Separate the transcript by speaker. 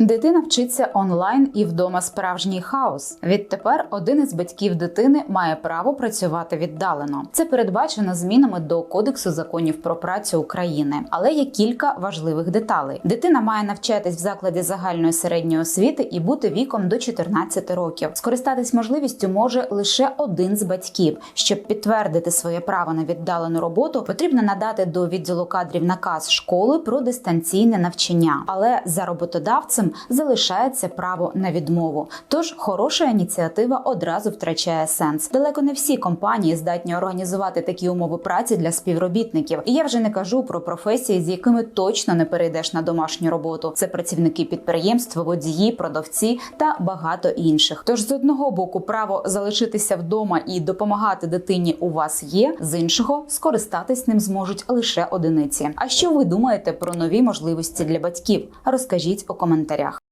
Speaker 1: Дитина вчиться онлайн і вдома справжній хаос. Відтепер один із батьків дитини має право працювати віддалено. Це передбачено змінами до Кодексу законів про працю України. Але є кілька важливих деталей. Дитина має навчатись в закладі загальної середньої освіти і бути віком до 14 років. Скористатись можливістю може лише один з батьків. Щоб підтвердити своє право на віддалену роботу, потрібно надати до відділу кадрів наказ школи про дистанційне навчання. Але за роботодавцем залишається право на відмову. Тож хороша ініціатива одразу втрачає сенс. Далеко не всі компанії здатні організувати такі умови праці для співробітників. І я вже не кажу про професії, з якими точно не перейдеш на домашню роботу. Це працівники підприємств, водії, продавці та багато інших. Тож з одного боку право залишитися вдома і допомагати дитині у вас є, з іншого скористатись ним зможуть лише одиниці. А що ви думаєте про нові можливості для батьків? Розкажіть у коментарях.